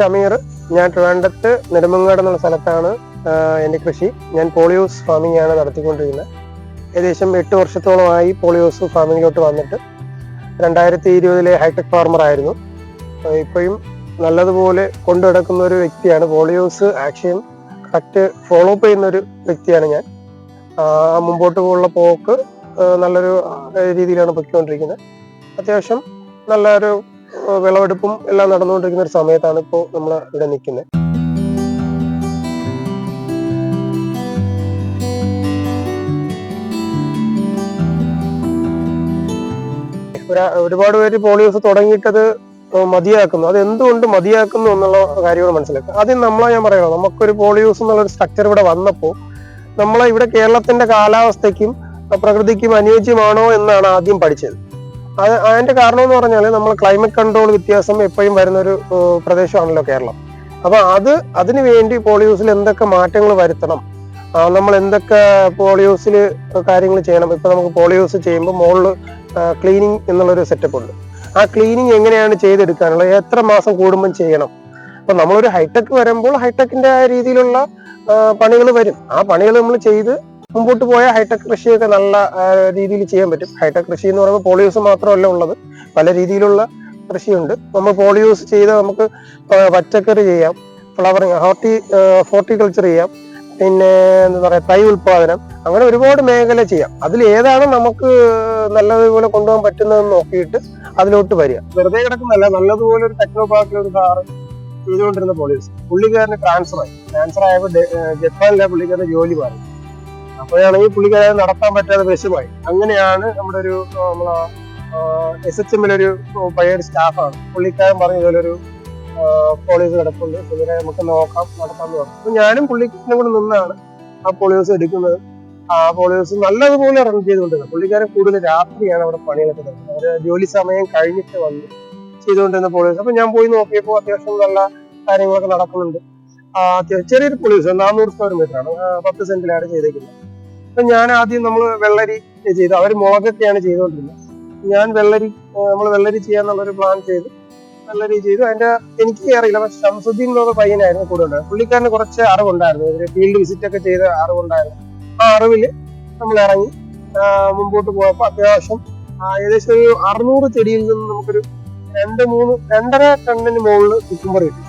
ഷമീർ ഞാൻ ട്രിവാൻഡത്ത് നെടുമങ്ങാട് എന്നുള്ള സ്ഥലത്താണ് എന്റെ കൃഷി. ഞാൻ പോളിയോസ് ഫാമിംഗ് ആണ് നടത്തിക്കൊണ്ടിരിക്കുന്നത് ഏകദേശം എട്ട് വർഷത്തോളമായി പോളിയോസ് ഫാമിങ്ങിലോട്ട് വന്നിട്ട് രണ്ടായിരത്തി ഇരുപതിലെ ഹൈടെക് ഫാർമർ ആയിരുന്നു ഇപ്പോഴും നല്ലതുപോലെ കൊണ്ടു നടക്കുന്ന ഒരു വ്യക്തിയാണ്. പോളിയോസ് ആക്ഷൻ കറക്റ്റ് ഫോളോ അപ്പ് ചെയ്യുന്ന ഒരു വ്യക്തിയാണ് ഞാൻ. മുമ്പോട്ട് പോകുള്ള പോക്ക് നല്ലൊരു രീതിയിലാണ് പൊയ്ക്കൊണ്ടിരിക്കുന്നത്. അത്യാവശ്യം നല്ലൊരു വിളവെടുപ്പും എല്ലാം നടന്നുകൊണ്ടിരിക്കുന്ന ഒരു സമയത്താണ് ഇപ്പോൾ നമ്മൾ ഇവിടെ നിൽക്കുന്നത്. ഒരു- ഒരുപാട് പേര് പോളിയോസ് തുടങ്ങിയിട്ടത് മതിയാക്കുന്നു. അത് എന്തുകൊണ്ട് മതിയാക്കുന്നു എന്നുള്ള കാര്യങ്ങൾ മനസ്സിലാക്കുക. ആദ്യം നമ്മളെ ഞാൻ പറയണം? നമുക്കൊരു പോളിയോസ് എന്നുള്ള ഒരു സ്ട്രക്ചർ ഇവിടെ വന്നപ്പോൾ നമ്മളെ ഇവിടെ കേരളത്തിന്റെ കാലാവസ്ഥയ്ക്കും പ്രകൃതിക്കും അനുയോജ്യമാണോ എന്നാണ് ആദ്യം പഠിച്ചത്. അതിന്റെ കാരണം എന്ന് പറഞ്ഞാൽ നമ്മൾ ക്ലൈമറ്റ് കൺട്രോൾ വ്യത്യാസം എപ്പോഴും വരുന്ന ഒരു പ്രദേശമാണല്ലോ കേരളം. അപ്പൊ അത് അതിനു വേണ്ടി പോളിയോസിൽ എന്തൊക്കെ മാറ്റങ്ങൾ വരുത്തണം? നമ്മൾ എന്തൊക്കെ പോളിയൂസിൽ കാര്യങ്ങൾ ചെയ്യണം? ഇപ്പൊ നമുക്ക് പോളിയൂസ് ചെയ്യുമ്പോൾ മുകളിൽ ക്ലീനിങ് എന്നുള്ളൊരു സെറ്റപ്പ് ഉണ്ട്. ആ ക്ലീനിങ് എങ്ങനെയാണ് ചെയ്തെടുക്കാനുള്ളത് എത്ര മാസം കൂടുമ്പോൾ ചെയ്യണം? അപ്പൊ നമ്മളൊരു ഹൈടെക് വരുമ്പോൾ ഹൈടെക്കിന്റെ രീതിയിലുള്ള പണികൾ വരും. ആ പണികൾ നമ്മൾ ചെയ്ത് മുമ്പോട്ട് പോയ ഹൈടെക് കൃഷിയൊക്കെ നല്ല രീതിയിൽ ചെയ്യാൻ പറ്റും. ഹൈടെക് കൃഷി എന്ന് പറയുമ്പോൾ പോളിയൂസ് മാത്രമല്ല ഉള്ളത്. പല രീതിയിലുള്ള കൃഷിയുണ്ട്. നമ്മൾ പോളിയൂസ് ചെയ്ത് നമുക്ക് പച്ചക്കറി ചെയ്യാം ഫ്ലവറിങ് ഹോർട്ടി ഹോർട്ടിക്കൾച്ചർ ചെയ്യാം. പിന്നെ എന്താ പറയുക തൈ ഉൽപാദനം അങ്ങനെ ഒരുപാട് മേഖല ചെയ്യാം. അതിൽ ഏതാണ് നമുക്ക് നല്ലതുപോലെ കൊണ്ടുപോകാൻ പറ്റുന്നതെന്ന് നോക്കിയിട്ട് അതിലോട്ട് വരിക. വെറുതെ കിടക്കുന്നല്ല നല്ലതുപോലെ ഒരു ടെക്നോ പാർക്കിൽ ഒരു സാറ് ചെയ്തുകൊണ്ടിരുന്ന പോലീസ് പുള്ളിക്കാരന് ട്രാൻസ്ഫർ ആയി. ട്രാൻസ്ഫർ ആയപ്പോൾ ജപ്പാനിലെ പുള്ളിക്കാരന് ജോലി മാറി. അപ്പോഴാണെങ്കിൽ പുള്ളിക്കാരൻ നടത്താൻ പറ്റാതെ വിഷമായി അങ്ങനെയാണ് നമ്മുടെ ഒരു നമ്മളെ എസ് എച്ച് എമ്മിലൊരു പഴയ ഒരു സ്റ്റാഫാണ്. പുള്ളിക്കാരൻ പറഞ്ഞു ഇതുപോലൊരു പോളിയോസ് കിടപ്പുണ്ട് ഇവരെ നമുക്ക് നോക്കാം നടത്താമെന്ന് പറഞ്ഞു. അപ്പൊ ഞാനും പുള്ളിക്കാരനും കൂടെ നിന്നാണ് ആ പോളിയോസ് എടുക്കുന്നത്. ആ പോളിയോസ് നല്ലതുപോലെ റൺ ചെയ്തുകൊണ്ടിരുന്നത്. പുള്ളിക്കാരൻ കൂടുതൽ രാത്രിയാണ് അവിടെ പണിയെടുത്തത്. അവർ ജോലി സമയം കഴിഞ്ഞിട്ട് വന്ന് ചെയ്തുകൊണ്ടിരുന്ന പോളിയോസ് അപ്പൊ ഞാൻ പോയി നോക്കിയപ്പോൾ അത്യാവശ്യം നല്ല കാര്യങ്ങളൊക്കെ നടക്കുന്നുണ്ട്. ചെറിയൊരു പോളിയോസ് നാനൂറ് സ്ക്വയർ മീറ്റർ ആണ്. പത്ത് സെന്റിലാണ് ചെയ്തേക്കുന്നത്. അപ്പൊ ഞാൻ ആദ്യം നമ്മൾ വെള്ളരി ചെയ്തു. അവർ മുളകൊക്കെയാണ് ചെയ്തുകൊണ്ടിരുന്നത്. ഞാൻ വെള്ളരി നമ്മൾ വെള്ളരി ചെയ്യാന്നുള്ളൊരു പ്ലാൻ ചെയ്തു. വെള്ളരി ചെയ്തു. അതിന്റെ എനിക്ക് അറിയില്ല പക്ഷെ ഷംസുദ്ദീൻ എന്നുള്ള പയ്യനായിരുന്നു കൂടെ ഉണ്ടായത് പുള്ളിക്കാരന് കുറച്ച് അറിവുണ്ടായിരുന്നു. ഇവർ ഫീൽഡ് വിസിറ്റ് ഒക്കെ ചെയ്ത അറിവുണ്ടായിരുന്നു. ആ അറിവിൽ നമ്മൾ ഇറങ്ങി മുമ്പോട്ട് പോയപ്പോ അത്യാവശ്യം ഏകദേശം ഒരു അറുന്നൂറ് ചെടിയിൽ നിന്ന് നമുക്കൊരു രണ്ട് മൂന്ന് രണ്ടര ടണ്ണിന് മുകളിൽ കുക്കുംബർ കിട്ടി.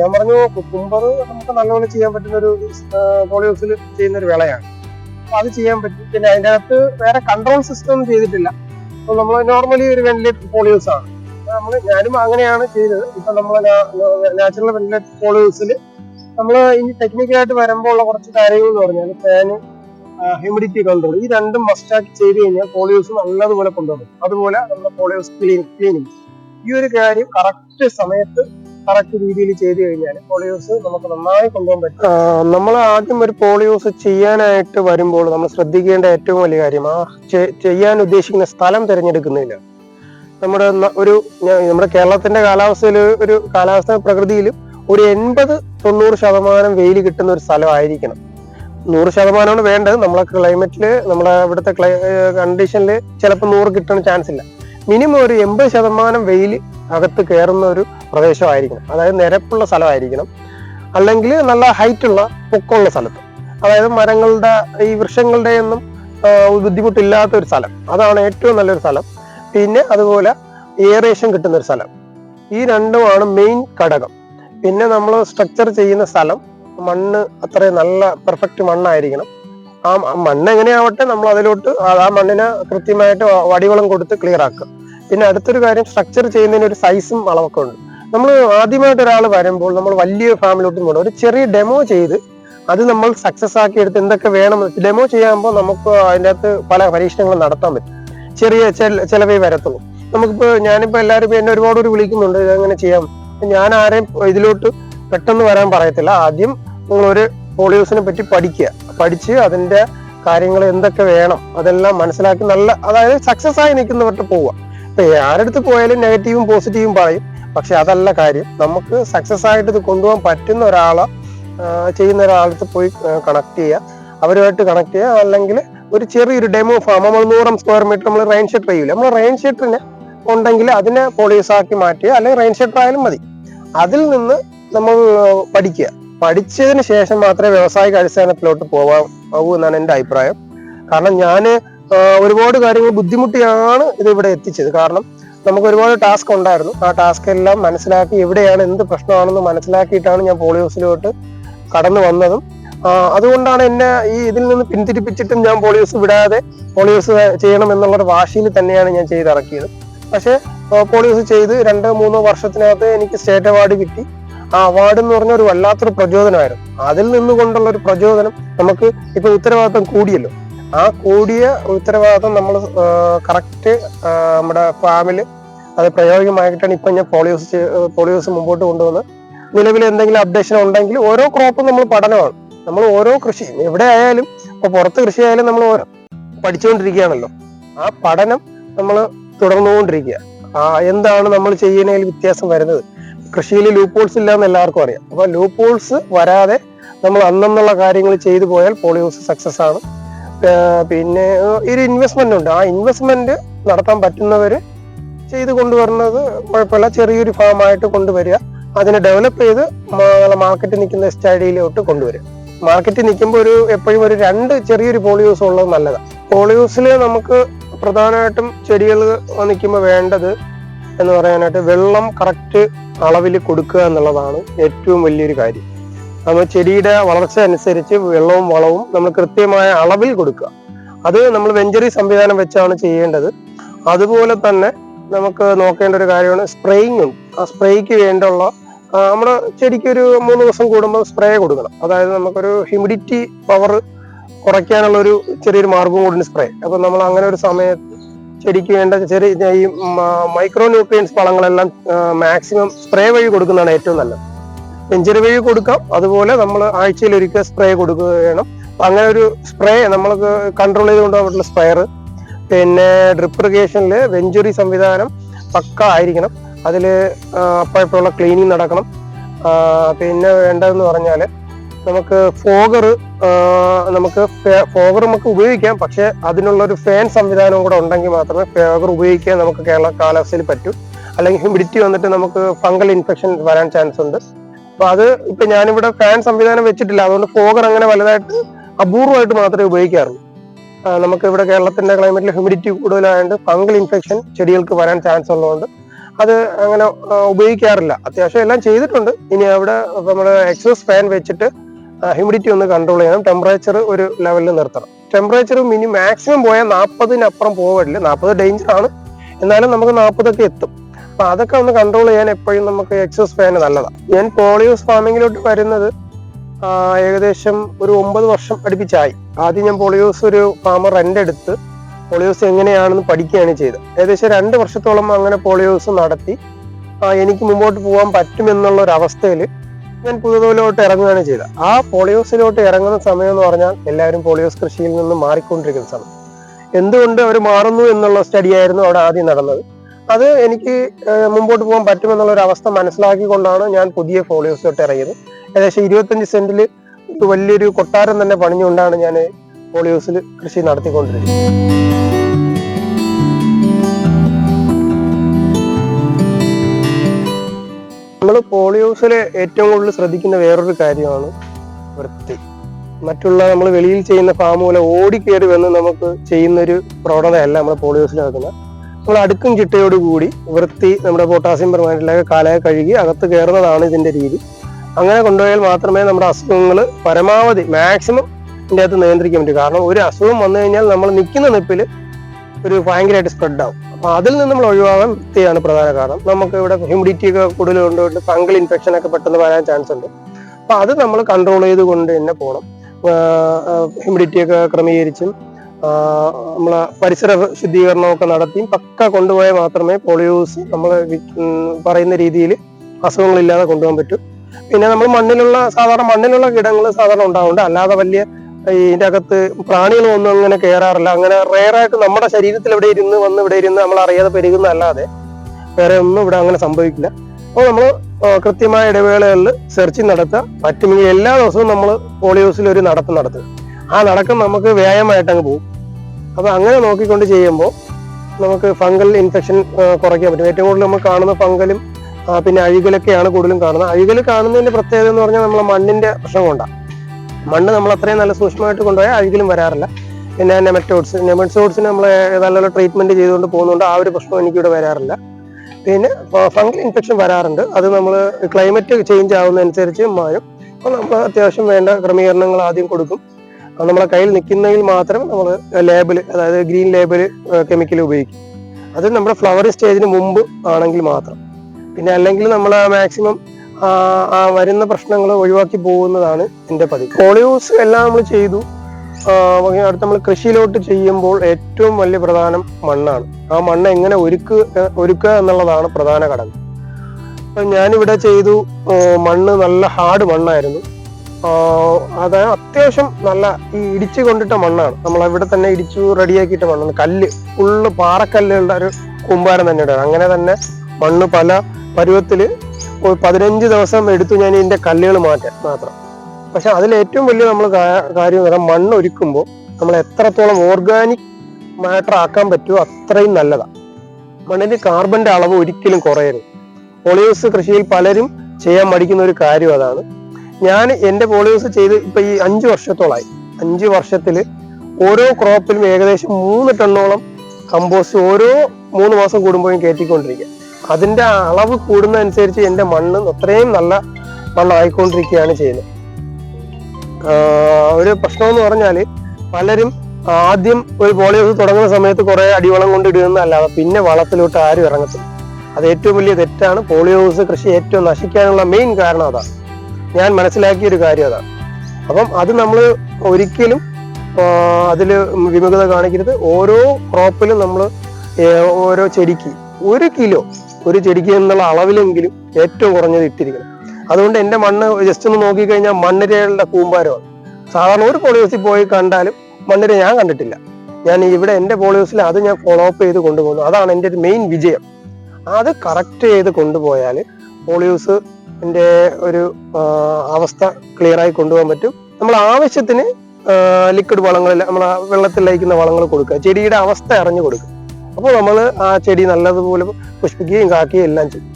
ഞാൻ പറഞ്ഞു കുക്കുംബർ നമുക്ക് നല്ലപോലെ ചെയ്യാൻ പറ്റുന്ന ഒരു പോളിയോസിൽ ചെയ്യുന്ന ഒരു വിളയാണ്. അപ്പൊ അത് ചെയ്യാൻ പറ്റും. പിന്നെ അതിന്റെ അകത്ത് വേറെ കൺട്രോൾ സിസ്റ്റം ഒന്നും ചെയ്തിട്ടില്ല. അപ്പൊ നമ്മൾ നോർമലി ഒരു വെന്റിലേറ്റർ പോളിയോസ് ആണ്. നമ്മൾ ഞാനും അങ്ങനെയാണ് ചെയ്തത്. ഇപ്പൊ നമ്മൾ നാച്ചുറൽ വെന്റിലേറ്റർ പോളിയോസിൽ നമ്മൾ ഇനി ടെക്നിക്കലായിട്ട് വരുമ്പോൾ ഉള്ള കുറച്ച് കാര്യങ്ങൾ എന്ന് പറഞ്ഞാൽ ഫാന് ഹ്യൂമിഡിറ്റി കൺട്രോൾ ഈ രണ്ടും മസ്റ്റാക്കി ചെയ്ത് കഴിഞ്ഞാൽ പോളിയോസ് നല്ലതുപോലെ കൊണ്ടുവരും. അതുപോലെ നമ്മുടെ പോളിയോസ് ക്ലീനിങ് ക്ലീനിങ് ഈ ഒരു കാര്യം കറക്റ്റ് സമയത്ത് കറക്റ്റ് രീതിയിൽ ചെയ്തു കഴിഞ്ഞാൽ പോളിയോസ് നമുക്ക് നന്നായി കൊണ്ടുപോകാൻ പറ്റും. നമ്മൾ ആദ്യം ഒരു പോളിയോസ് ചെയ്യാനായിട്ട് വരുമ്പോൾ നമ്മൾ ശ്രദ്ധിക്കേണ്ട ഏറ്റവും വലിയ കാര്യം ആ ചെയ്യാൻ ഉദ്ദേശിക്കുന്ന സ്ഥലം തിരഞ്ഞെടുക്കുന്നില്ല നമ്മുടെ ഒരു നമ്മുടെ കേരളത്തിന്റെ കാലാവസ്ഥയിൽ ഒരു കാലാവസ്ഥ പ്രകൃതിയിലും ഒരു എൺപത് തൊണ്ണൂറ് ശതമാനം വെയിൽ കിട്ടുന്ന ഒരു സ്ഥലമായിരിക്കണം. നൂറ് ശതമാനമാണ് വേണ്ടത്. നമ്മളെ ക്ലൈമറ്റിൽ നമ്മളെ ഇവിടുത്തെ കണ്ടീഷനിൽ ചിലപ്പോൾ നൂറ് കിട്ടാൻ ചാൻസ് ഇല്ല. മിനിമം ഒരു എൺപത് ശതമാനം വെയിൽ അകത്ത് കയറുന്ന ഒരു പ്രദേശമായിരിക്കണം. അതായത് നിരപ്പുള്ള സ്ഥലമായിരിക്കണം. അല്ലെങ്കിൽ നല്ല ഹൈറ്റുള്ള പൊക്കമുള്ള സ്ഥലത്ത്. അതായത് മരങ്ങളുടെ ഈ വൃക്ഷങ്ങളുടെയൊന്നും ബുദ്ധിമുട്ടില്ലാത്ത ഒരു സ്ഥലം. അതാണ് ഏറ്റവും നല്ലൊരു സ്ഥലം. പിന്നെ അതുപോലെ ഏറേഷൻ കിട്ടുന്ന ഒരു സ്ഥലം. ഈ രണ്ടുമാണ് മെയിൻ ഘടകം. പിന്നെ നമ്മൾ സ്ട്രക്ചർ ചെയ്യുന്ന സ്ഥലം മണ്ണ് അത്രയും നല്ല പെർഫെക്റ്റ് മണ്ണായിരിക്കണം. ആ മണ്ണ് എങ്ങനെയാവട്ടെ നമ്മൾ അതിലോട്ട് ആ- മണ്ണിന് കൃത്യമായിട്ട് വടിവളം കൊടുത്ത് ക്ലിയർ ആക്കുക. പിന്നെ അടുത്തൊരു കാര്യം സ്ട്രക്ചർ ചെയ്യുന്നതിന് ഒരു സൈസും അളവൊക്കെ ഉണ്ട്. നമ്മൾ ആദ്യമായിട്ട് ഒരാൾ വരുമ്പോൾ നമ്മൾ വലിയ ഫാമിലോട്ട് പോകണം ഒരു ചെറിയ ഡെമോ ചെയ്ത് അത് നമ്മൾ സക്സസ് ആക്കി എടുത്ത് എന്തൊക്കെ വേണം ഡെമോ ചെയ്യാകുമ്പോൾ നമുക്ക് അതിന്റെ അകത്ത് പല പരീക്ഷണങ്ങളും നടത്താൻ പറ്റും. ചെറിയ ചിലവേ വരത്തുള്ളൂ. നമുക്കിപ്പോൾ ഞാനിപ്പോൾ എല്ലാവരും എന്നെ ഒരുപാട് പേര് വിളിക്കുന്നുണ്ട് ഇതെങ്ങനെ ചെയ്യാം? ഞാൻ ആരെയും ഇതിലോട്ട് പെട്ടെന്ന് വരാൻ പറയത്തില്ല. ആദ്യം നിങ്ങൾ ഒരു പോളിയോസിനെ പറ്റി പഠിക്കുക. പഠിച്ച് അതിന്റെ കാര്യങ്ങൾ എന്തൊക്കെ വേണം അതെല്ലാം മനസ്സിലാക്കി നല്ല അതായത് സക്സസ് ആയി നിൽക്കുന്നവർക്ക് പോവുക ഇപ്പൊ ആരടുത്ത് പോയാലും നെഗറ്റീവും പോസിറ്റീവും പറയും. പക്ഷെ അതല്ല കാര്യം. നമുക്ക് സക്സസ് ആയിട്ട് ഇത് കൊണ്ടുപോകാൻ പറ്റുന്ന ഒരാളെ ചെയ്യുന്ന ഒരാളടുത്ത് പോയി കണക്ട് ചെയ്യുക. അവരുമായിട്ട് കണക്ട് ചെയ്യുക. അല്ലെങ്കിൽ ഒരു ചെറിയൊരു ഡെമോ ഫാം നമ്മൾ നൂറം സ്ക്വയർ മീറ്റർ നമ്മൾ റെയിൻ ഷെറ്റർ ചെയ്യില്ല നമ്മൾ റെയിൻ ഷെറ്ററിന് ഉണ്ടെങ്കിൽ അതിനെ പോളീസാക്കി മാറ്റുക. അല്ലെങ്കിൽ റെയിൻ ഷെറ്റർ ആയാലും മതി. അതിൽ നിന്ന് നമ്മൾ പഠിക്കുക. പഠിച്ചതിന് ശേഷം മാത്രമേ വ്യവസായിക അടിസ്ഥാനത്തിലോട്ട് പോകാവൂ എന്നാണ് എന്റെ അഭിപ്രായം. കാരണം ഞാൻ ഒരുപാട് കാര്യങ്ങൾ ബുദ്ധിമുട്ടിയാണ് ഇത് ഇവിടെ എത്തിച്ചത്. കാരണം നമുക്ക് ഒരുപാട് ടാസ്ക് ഉണ്ടായിരുന്നു. ആ ടാസ്ക് എല്ലാം മനസ്സിലാക്കി എവിടെയാണ് എന്ത് പ്രശ്നമാണെന്ന് മനസ്സിലാക്കിയിട്ടാണ് ഞാൻ പോളിയോസിലോട്ട് കടന്നു വന്നതും. അതുകൊണ്ടാണ് എന്നെ ഈ ഇതിൽ നിന്ന് പിന്തിരിപ്പിച്ചിട്ടും ഞാൻ പോളിയോസ് വിടാതെ പോളിയോസ് ചെയ്യണം എന്നുള്ളൊരു വാശിയിൽ തന്നെയാണ് ഞാൻ ചെയ്തിറക്കിയത്. പക്ഷേ പോളിയോസ് ചെയ്ത് രണ്ടോ മൂന്നോ വർഷത്തിനകത്ത് എനിക്ക് സ്റ്റേറ്റ് അവാർഡ് കിട്ടി. ആ അവാർഡ് എന്ന് പറഞ്ഞ ഒരു വല്ലാത്തൊരു പ്രചോദനമായിരുന്നു. അതിൽ നിന്നുകൊണ്ടുള്ള ഒരു പ്രചോദനം നമുക്ക് ഇപ്പൊ ഉത്തരവാദിത്തം കൂടിയല്ലോ. ആ കൂടിയ ഉത്തരവാദിത്തം നമ്മൾ കറക്റ്റ് നമ്മുടെ ഫാമിൽ അത് പ്രയോഗികമായിട്ടാണ് ഇപ്പൊ ഞാൻ പോളിയോസ് പോളിയോസ് മുമ്പോട്ട് കൊണ്ടുവന്ന് നിലവിൽ എന്തെങ്കിലും അപ്ഡേഷൻ ഉണ്ടെങ്കിൽ ഓരോ ക്രോപ്പും നമ്മൾ പഠനമാണ്. നമ്മൾ ഓരോ കൃഷി എവിടെ ആയാലും ഇപ്പൊ പുറത്ത് കൃഷി ആയാലും നമ്മൾ ഓരോ പഠിച്ചുകൊണ്ടിരിക്കുകയാണല്ലോ ആ പഠനം നമ്മൾ തുടർന്നുകൊണ്ടിരിക്കുക. ആ എന്താണ് നമ്മൾ ചെയ്യുന്നതിൽ വ്യത്യാസം വരുന്നത്? കൃഷിയിൽ ലൂപ്പോൾസ് ഇല്ല എന്ന് എല്ലാവർക്കും അറിയാം. അപ്പൊ ലൂപ്പോൾസ് വരാതെ നമ്മൾ അന്നെന്നുള്ള കാര്യങ്ങൾ ചെയ്തു പോയാൽ പോളിയോസ് സക്സസ് ആണ്. പിന്നെ ഒരു ഇൻവെസ്റ്റ്മെന്റ് ഉണ്ട്. ആ ഇൻവെസ്റ്റ്മെന്റ് നടത്താൻ പറ്റുന്നവര് ചെയ്ത് കൊണ്ടുവരുന്നത് കുഴപ്പമില്ല. ചെറിയൊരു ഫാമായിട്ട് കൊണ്ടുവരിക. അതിനെ ഡെവലപ്പ് ചെയ്ത് മാർക്കറ്റിൽ നിൽക്കുന്ന സ്റ്റഡിയിലോട്ട് കൊണ്ടുവരിക. മാർക്കറ്റിൽ നിൽക്കുമ്പോൾ ഒരു എപ്പോഴും ഒരു രണ്ട് ചെറിയൊരു പോളിയോസ് ഉള്ളത് നല്ലതാണ്. പോളിയോസിൽ നമുക്ക് പ്രധാനമായിട്ടും ചെടികൾ നിൽക്കുമ്പോൾ വേണ്ടത് എന്ന് പറയാനായിട്ട് വെള്ളം കറക്റ്റ് അളവിൽ കൊടുക്കുക എന്നുള്ളതാണ് ഏറ്റവും വലിയൊരു കാര്യം. നമ്മൾ ചെടിയുടെ വളർച്ച അനുസരിച്ച് വെള്ളവും വളവും നമ്മൾ കൃത്യമായ അളവിൽ കൊടുക്കുക. അത് നമ്മൾ വെഞ്ചറി സംവിധാനം വെച്ചാണ് ചെയ്യേണ്ടത്. അതുപോലെ തന്നെ നമുക്ക് നോക്കേണ്ട ഒരു കാര്യമാണ് സ്പ്രേയിങ് ആ സ്പ്രേയ്ക്ക് വേണ്ടുള്ള നമ്മുടെ ചെടിക്ക് ഒരു മൂന്ന് ദിവസം കൂടുമ്പോൾ സ്പ്രേ കൊടുക്കണം. അതായത് നമുക്കൊരു ഹ്യൂമിഡിറ്റി പവർ കുറയ്ക്കാനുള്ള ഒരു ചെറിയൊരു മാർഗം കൂടി സ്പ്രേ അപ്പൊ നമ്മൾ അങ്ങനെ ഒരു സമയത്ത് ചെടിക്ക് വേണ്ട ചെറിയ ഈ മൈക്രോ ന്യൂട്രിയൻസ് വളങ്ങളെല്ലാം മാക്സിമം സ്പ്രേ വഴി കൊടുക്കുന്നതാണ് ഏറ്റവും നല്ലത്. വെഞ്ചറി വഴി കൊടുക്കാം. അതുപോലെ നമ്മൾ ആഴ്ചയിൽ ഒരിക്കൽ സ്പ്രേ കൊടുക്കുക വേണം അങ്ങനെ ഒരു സ്പ്രേ നമ്മൾക്ക് കൺട്രോൾ ചെയ്തുകൊണ്ട് പറ്റുന്ന സ്പ്രയർ പിന്നെ ഡ്രിപ്പ് വെഞ്ചുറി സംവിധാനം പക്ക ആയിരിക്കണം. അതിൽ അപ്പോഴപ്പോഴുള്ള ക്ലീനിങ് നടക്കണം. പിന്നെ വേണ്ടതെന്ന് പറഞ്ഞാൽ നമുക്ക് ഫോഗർ നമുക്ക് ഫോഗർ നമുക്ക് ഉപയോഗിക്കാം. പക്ഷെ അതിനുള്ള ഒരു ഫാൻ സംവിധാനം കൂടെ ഉണ്ടെങ്കിൽ മാത്രമേ ഫോഗർ ഉപയോഗിക്കാൻ നമുക്ക് കേരള കാലാവസ്ഥയിൽ പറ്റൂ. അല്ലെങ്കിൽ ഹ്യൂമിഡിറ്റി വന്നിട്ട് നമുക്ക് ഫംഗൽ ഇൻഫെക്ഷൻ വരാൻ ചാൻസ് ഉണ്ട്. അപ്പൊ അത് ഇപ്പൊ ഞാനിവിടെ ഫാൻ സംവിധാനം വെച്ചിട്ടില്ല. അതുകൊണ്ട് ഫോഗർ അങ്ങനെ വലുതായിട്ട് അപൂർവമായിട്ട് മാത്രമേ ഉപയോഗിക്കാറുള്ളൂ. നമുക്ക് ഇവിടെ കേരളത്തിന്റെ ക്ലൈമറ്റിൽ ഹ്യൂമിഡിറ്റി കൂടുതലായതുകൊണ്ട് ഫംഗൽ ഇൻഫെക്ഷൻ ചെടികൾക്ക് വരാൻ ചാൻസ് ഉള്ളതുകൊണ്ട് അത് അങ്ങനെ ഉപയോഗിക്കാറില്ല. അത്യാവശ്യം എല്ലാം ചെയ്തിട്ടുണ്ട്. ഇനി അവിടെ നമ്മൾ എക്സസ് ഫാൻ വെച്ചിട്ട് ഹ്യൂമിഡിറ്റി ഒന്ന് കൺട്രോൾ ചെയ്യണം. ടെമ്പറേച്ചർ ഒരു ലെവലിൽ നിർത്തണം. ടെമ്പറേച്ചർ മിനി മാക്സിമം പോയാൽ നാൽപ്പതിനപ്പുറം പോകില്ല നാൽപ്പത് ഡേഞ്ചർ ആണ്. എന്നാലും നമുക്ക് നാൽപ്പതൊക്കെ എത്തും. അപ്പൊ അതൊക്കെ ഒന്ന് കൺട്രോൾ ചെയ്യാൻ എപ്പോഴും നമുക്ക് എക്സസ് ഫാൻ നല്ലതാണ് ഞാൻ പോളിയോസ് ഫാമിങ്ങിലോട്ട് വരുന്നത് ഏകദേശം ഒരു ഒമ്പത് വർഷം അടുപ്പിച്ചായി ആദ്യം ഞാൻ പോളിയോസ് ഒരു ഫാമർ റെന്റ് എടുത്ത് പോളിയോസ് എങ്ങനെയാണെന്ന് പഠിക്കുകയാണ് ചെയ്തത്. ഏകദേശം രണ്ട് വർഷത്തോളം അങ്ങനെ പോളിയോസ് നടത്തി. എനിക്ക് മുമ്പോട്ട് പോകാൻ പറ്റുമെന്നുള്ള ഒരു അവസ്ഥയിൽ ഞാൻ പുതുതോലോട്ട് ഇറങ്ങുകയാണ് ചെയ്തത്. ആ പോളിയോസിലോട്ട് ഇറങ്ങുന്ന സമയം എന്ന് പറഞ്ഞാൽ എല്ലാവരും പോളിയോസ് കൃഷിയിൽ നിന്ന് മാറിക്കൊണ്ടിരിക്കുന്ന സമയം. എന്തുകൊണ്ട് അവർ മാറുന്നു എന്നുള്ള സ്റ്റഡി ആയിരുന്നു അവിടെ ആദ്യം നടന്നത്. അത് എനിക്ക് മുമ്പോട്ട് പോകാൻ പറ്റുമെന്നുള്ള ഒരു അവസ്ഥ മനസ്സിലാക്കിക്കൊണ്ടാണ് ഞാൻ പുതിയ പോളിയോസിലോട്ട് ഇറങ്ങിയത്. ഏകദേശം ഇരുപത്തഞ്ച് സെന്റിൽ വലിയൊരു കൊട്ടാരം തന്നെ പണിഞ്ഞുകൊണ്ടാണ് ഞാൻ പോളിയോസിൽ കൃഷി നടത്തിക്കൊണ്ടിരിക്കുന്നത്. പോളിയോസിൽ ഏറ്റവും കൂടുതൽ ശ്രദ്ധിക്കുന്ന വേറൊരു കാര്യമാണ് വൃത്തി. മറ്റുള്ള നമ്മൾ വെളിയിൽ ചെയ്യുന്ന ഫാം പോലെ ഓടിക്കേറി വന്ന് നമുക്ക് ചെയ്യുന്ന ഒരു പ്രവണതയല്ല നമ്മൾ പോളിയോസിൽ നടക്കുന്നത് നമ്മൾ അടുക്കും ചിട്ടയോട് കൂടി വൃത്തി നമ്മുടെ പൊട്ടാസ്യം പെർമാനറ്റിലൊക്കെ കാലയെ കഴുകി അകത്ത് കയറുന്നതാണ് ഇതിന്റെ രീതി. അങ്ങനെ കൊണ്ടുപോയാൽ മാത്രമേ നമ്മുടെ അസുഖങ്ങൾ പരമാവധി മാക്സിമം ഇതിന്റെ അകത്ത് നിയന്ത്രിക്കാൻ പറ്റൂ. കാരണം ഒരു അസുഖം വന്നു കഴിഞ്ഞാൽ നമ്മൾ നിൽക്കുന്ന നിപ്പിൽ ഒരു ഭയങ്കരമായിട്ട് സ്പ്രെഡ് ആവും. അപ്പൊ അതിൽ നിന്ന് നമ്മൾ ഒഴിവാകാൻ വൃത്തിയാണ് പ്രധാന കാരണം. നമുക്ക് ഇവിടെ ഹ്യൂമിഡിറ്റി ഒക്കെ കൂടുതൽ ഫംഗൽ ഇൻഫെക്ഷൻ ഒക്കെ പെട്ടെന്ന് വരാൻ ചാൻസ് ഉണ്ട്. അപ്പൊ അത് നമ്മൾ കൺട്രോൾ ചെയ്തുകൊണ്ട് തന്നെ പോകണം ഹ്യൂമിഡിറ്റി ഒക്കെ ക്രമീകരിച്ചും നമ്മളെ പരിസര ശുദ്ധീകരണമൊക്കെ നടത്തിയും പക്ക കൊണ്ടുപോയാൽ മാത്രമേ പോളിയോസ് നമ്മൾ പറയുന്ന രീതിയിൽ അസുഖങ്ങളില്ലാതെ കൊണ്ടുപോകാൻ പറ്റൂ. പിന്നെ നമ്മൾ മണ്ണിലുള്ള സാധാരണ മണ്ണിലുള്ള കീടങ്ങൾ സാധാരണ ഉണ്ടാവുന്നുണ്ട്. അല്ലാതെ വലിയ ഇതിന്റെ അകത്ത് പ്രാണികളൊന്നും അങ്ങനെ കയറാറില്ല അങ്ങനെ റെയറായിട്ട് നമ്മുടെ ശരീരത്തിൽ ഇവിടെ ഇരുന്ന് വന്ന് ഇവിടെ ഇരുന്ന് നമ്മൾ അറിയാതെ പെരുകുന്ന അല്ലാതെ വേറെ ഒന്നും ഇവിടെ അങ്ങനെ സംഭവിക്കില്ല. അപ്പോൾ നമ്മൾ കൃത്യമായ ഇടവേളകളിൽ സെർച്ചിങ് നടത്തുക പറ്റുമെങ്കിൽ എല്ലാ ദിവസവും നമ്മൾ പോളിയോസിൽ ഒരു നടത്തം നടത്തുക. ആ നടക്കം നമുക്ക് വ്യായാമമായിട്ട് അങ്ങ് പോകും. അപ്പോൾ അങ്ങനെ നോക്കിക്കൊണ്ട് ചെയ്യുമ്പോൾ നമുക്ക് ഫംഗൽ ഇൻഫെക്ഷൻ കുറയ്ക്കാൻ പറ്റും. ഏറ്റവും കൂടുതൽ നമ്മൾ കാണുന്ന ഫംഗലും പിന്നെ അഴുകലൊക്കെയാണ് കൂടുതലും കാണുന്നത്. അഴുകൽ കാണുന്നതിന്റെ പ്രത്യേകത എന്ന് പറഞ്ഞാൽ നമ്മളെ മണ്ണിന്റെ പ്രശ്നം കൊണ്ടാണ് മണ്ണ് നമ്മൾ അത്രയും നല്ല സൂക്ഷ്മമായിട്ട് കൊണ്ടുപോയാൽ അഴുകിലും വരാറില്ല. പിന്നെ നെമറ്റോഡ്സ് നെമറ്റോഡ്സിന് നമ്മൾ നല്ല ട്രീറ്റ്മെന്റ് ചെയ്തുകൊണ്ട് പോകുന്നുണ്ട് ആ ഒരു പ്രശ്നം എനിക്കിവിടെ വരാറില്ല. പിന്നെ ഫംഗൽ ഇൻഫെക്ഷൻ വരാറുണ്ട്. അത് നമ്മൾ ക്ലൈമറ്റ് ചേഞ്ച് ആവുന്നതനുസരിച്ച് മാറും. അപ്പോൾ നമ്മൾ അത്യാവശ്യം വേണ്ട ക്രമീകരണങ്ങൾ ആദ്യം കൊടുക്കും. നമ്മളെ കയ്യിൽ നിൽക്കുന്നതിൽ മാത്രം നമ്മൾ ലേബിൾ അതായത് ഗ്രീൻ ലേബിൾ കെമിക്കൽ ഉപയോഗിക്കും. അത് നമ്മുടെ ഫ്ലവർ സ്റ്റേജിന് മുമ്പ് ആണെങ്കിൽ മാത്രം. പിന്നെ അല്ലെങ്കിൽ നമ്മൾ മാക്സിമം വരുന്ന പ്രശ്നങ്ങൾ ഒഴിവാക്കി പോകുന്നതാണ് എന്റെ പതി പോളിയൂസ് എല്ലാം നമ്മൾ ചെയ്തു. അടുത്ത് നമ്മൾ കൃഷിയിലോട്ട് ചെയ്യുമ്പോൾ ഏറ്റവും വലിയ പ്രധാനം മണ്ണാണ്. ആ മണ്ണ് എങ്ങനെ ഒരുക്കുക ഒരുക്കുക എന്നുള്ളതാണ് പ്രധാന ഘടകം. അപ്പൊ ഞാനിവിടെ ചെയ്തു മണ്ണ് നല്ല ഹാർഡ് മണ്ണായിരുന്നു. അത് അത്യാവശ്യം നല്ല ഈ ഇടിച്ചു കൊണ്ടിട്ട മണ്ണാണ്. നമ്മൾ ഇവിടെ തന്നെ ഇടിച്ചു റെഡിയാക്കിയിട്ട മണ്ണാണ്. കല്ല് ഫുള്ള് പാറക്കല്ലുകളുടെ ഒരു കൂമ്പാരം തന്നെ ഉണ്ടായിരുന്നു അങ്ങനെ തന്നെ മണ്ണ് പല പരുവത്തിൽ ഒരു പതിനഞ്ച് ദിവസം എടുത്തു ഞാൻ ഇതിന്റെ കല്ലുകൾ മാറ്റാൻ മാത്രം. പക്ഷെ അതിൽ ഏറ്റവും വലിയ നമ്മൾ കാര്യം എന്ന് പറഞ്ഞാൽ മണ്ണ് ഒരുക്കുമ്പോൾ നമ്മൾ എത്രത്തോളം ഓർഗാനിക് മാറ്റർ ആക്കാൻ പറ്റുമോ അത്രയും നല്ലതാണ് മണ്ണിന് കാർബന്റെ അളവ് ഒരിക്കലും കുറയരുത്. പോളിയോസ് കൃഷിയിൽ പലരും ചെയ്യാൻ മടിക്കുന്ന ഒരു കാര്യം അതാണ്. ഞാൻ എന്റെ പോളിയോസ് ചെയ്ത് ഇപ്പൊ ഈ അഞ്ച് വർഷത്തോളായി. അഞ്ച് വർഷത്തിൽ ഓരോ ക്രോപ്പിലും ഏകദേശം മൂന്ന് ടണ്ണോളം കമ്പോസ്റ്റ് ഓരോ മൂന്ന് മാസം കൂടുമ്പോഴും കയറ്റിക്കൊണ്ടിരിക്കുക. അതിന്റെ അളവ് കൂടുന്നതനുസരിച്ച് എന്റെ മണ്ണ് അത്രയും നല്ല മണ്ണായിക്കൊണ്ടിരിക്കുകയാണ് ചെയ്യുന്നത്. ഒരു പ്രശ്നം എന്ന് പറഞ്ഞാൽ പലരും ആദ്യം ഒരു പോളിയോസ് തുടങ്ങുന്ന സമയത്ത് കുറെ അടിവളം കൊണ്ട് ഇടുന്നതല്ലാതെ പിന്നെ വളത്തിലോട്ട് ആരും ഇറങ്ങത്തില്ല. അത് ഏറ്റവും വലിയ തെറ്റാണ്. പോളിയോസ് കൃഷി ഏറ്റവും നശിക്കാനുള്ള മെയിൻ കാരണം അതാണ്. ഞാൻ മനസ്സിലാക്കിയ ഒരു കാര്യം അതാണ്. അപ്പം അത് നമ്മൾ ഒരിക്കലും അതിൽ വിമുഖത കാണിക്കരുത്. ഓരോ ക്രോപ്പിലും നമ്മൾ ഓരോ ചെടിക്ക് ഒരു കിലോ ഒരു ചെടിക്ക് എന്നുള്ള അളവിലെങ്കിലും ഏറ്റവും കുറഞ്ഞത് ഇട്ടിരിക്കണം. അതുകൊണ്ട് എന്റെ മണ്ണ് ജസ്റ്റ് ഒന്ന് നോക്കിക്കഴിഞ്ഞാൽ മണ്ണിരകളുടെ കൂമ്പാരമാണ്. സാധാരണ ഒരു പോളിയോസിൽ പോയി കണ്ടാലും മണ്ണിര ഞാൻ കണ്ടിട്ടില്ല. ഞാൻ ഇവിടെ എന്റെ പോളിയോസിൽ അത് ഞാൻ ഫോളോ അപ്പ് ചെയ്ത് കൊണ്ടുപോകുന്നു. അതാണ് എന്റെ ഒരു മെയിൻ വിജയം. അത് കറക്റ്റ് ചെയ്ത് കൊണ്ടുപോയാൽ പോളിയോസ് ന്റെ ഒരു അവസ്ഥ ക്ലിയറായി കൊണ്ടുപോകാൻ പറ്റും. നമ്മൾ ആവശ്യത്തിന് ലിക്വിഡ് വളങ്ങളിൽ നമ്മൾ വെള്ളത്തിൽ ലയിക്കുന്ന വളങ്ങൾ കൊടുക്കുക. ചെടിയുടെ അവസ്ഥ അറിഞ്ഞു കൊടുക്കുക. അപ്പോൾ നമ്മൾ ആ ചെടി നല്ലതുപോലെ പുഷ്പിക്കുകയും കാക്കുകയും എല്ലാം ചെയ്യും.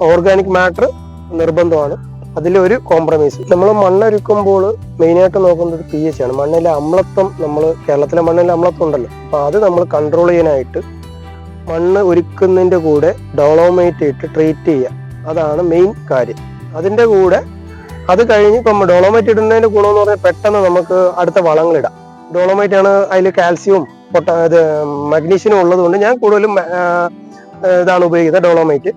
ഓർഗാനിക് മാറ്റർ നിർബന്ധമാണ്. അതിലൊരു കോംപ്രമൈസ് നമ്മൾ മണ്ണൊരുക്കുമ്പോൾ മെയിനായിട്ട് നോക്കുന്നത് പി എച്ച് ആണ്. മണ്ണിലെ അമ്ലത്വം നമ്മൾ കേരളത്തിലെ മണ്ണിലെ അമ്ലത്വം ഉണ്ടല്ലോ. അപ്പൊ അത് നമ്മൾ കൺട്രോൾ ചെയ്യാനായിട്ട് മണ്ണ് ഒരുക്കുന്നതിന്റെ കൂടെ ഡോളോമൈറ്റ് ഇട്ട് ട്രീറ്റ് ചെയ്യുക. അതാണ് മെയിൻ കാര്യം. അതിന്റെ കൂടെ അത് കഴിഞ്ഞ് ഇപ്പം ഡോളോമൈറ്റ് ഇടുന്നതിന്റെ ഗുണമെന്ന് പറഞ്ഞാൽ പെട്ടെന്ന് നമുക്ക് അടുത്ത വളങ്ങളിടാം ഡോളോമൈറ്റ് ആണ് അതിൽ കാൽസ്യവും പൊട്ട ഇത് മഗ്നീഷ്യനും ഉള്ളതുകൊണ്ട് ഞാൻ കൂടുതലും ഇതാണ് ഉപയോഗിക്കുന്നത് ഡോളോമൈറ്റ്.